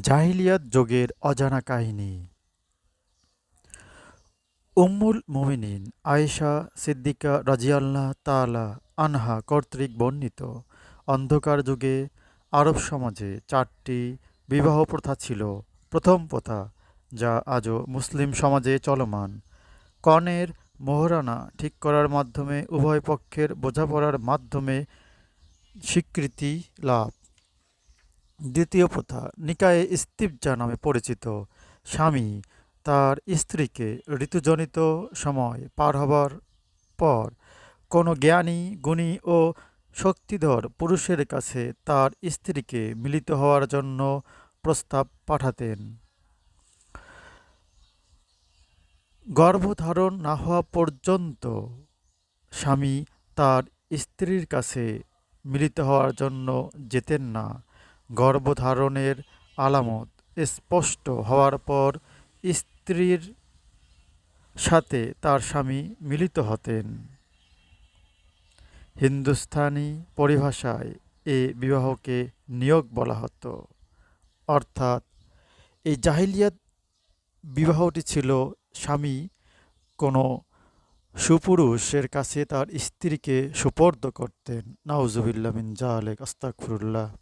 জাহিলিয়াত যোগের অজানা কাহিনী। উম্মুল মুমিনিন আয়েশা সিদ্দিকা রাজিয়াল্লাহ তালা আনহা কর্তৃক বর্ণিত অন্ধকার যুগে আরব সমাজে চারটি বিবাহ প্রথা ছিল। প্রথম প্রথা, যা আজও মুসলিম সমাজে চলমান। কনের মোহরানা ঠিক করার মাধ্যমে উভয় পক্ষের বোঝাপড়ার মাধ্যমে স্বীকৃতি লাভ। দ্বিতীয় প্রথা, নিকায়ে ইস্তিবজা নামে পরিচিত স্বামী। তার স্ত্রীকে ঋতুজনিত সময় পার হবার পর কোনো জ্ঞানী, গুণী ও শক্তিধর পুরুষের কাছে তার স্ত্রীকে মিলিত হওয়ার জন্য প্রস্তাব পাঠাতেন। গর্ভধারণ না হওয়া পর্যন্ত স্বামী তার স্ত্রীর কাছে মিলিত হওয়ার জন্য যেতেন না। গর্ভধারণের আলামত স্পষ্ট হওয়ার পর স্ত্রীর সাথে তার স্বামী মিলিত হতেন। হিন্দুস্তানি পরিভাষায় এ বিবাহকে নিয়োগ বলা হতো। অর্থাৎ, এই জাহিলিয়াত বিবাহটি ছিল স্বামী কোনো সুপুরুষের কাছে তার স্ত্রীকে সুপর্দ করতেন। নাউজুবিল্লা মিন জালেক আস্তাকফিরুল্লাহ